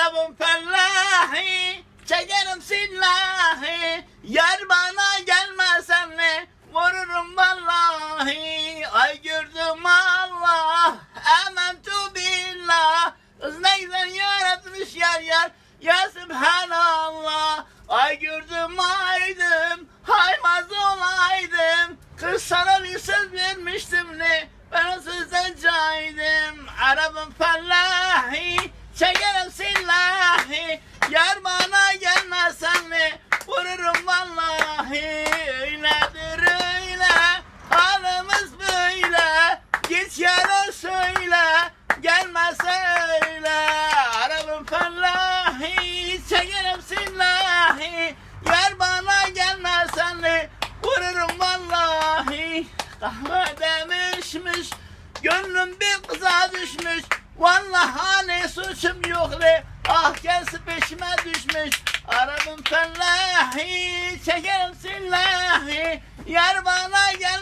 Arabım fellahi Çekerim sillahi. Yar bana gelmesen mi Vururum vallahi. Ay gördüm Allah Ementu billah. Kız ne güzel yaratmış yar yar Ya Subhanallah Ay gördüm aydım Haymaz olaydım. Kız sana bir söz vermiştim ne Ben o sözden caydım. Arabım fellahi Çekerim Yar bana gelmezsen mi? Vururum vallahi Öyledir öyle. Halimiz böyle Git yara söyle. Gelmezse öyle Arabım fellahi Çekerim sillahi. Yar bana gelmezsen mi? Vururum vallahi. Kahve demişmiş Gönlüm bir kıza düşmüş. Vallahi ne suçum yok le Ah gelsi düşmüş Arabım fellahi Çekerim sillahi Yar bana gelmezsen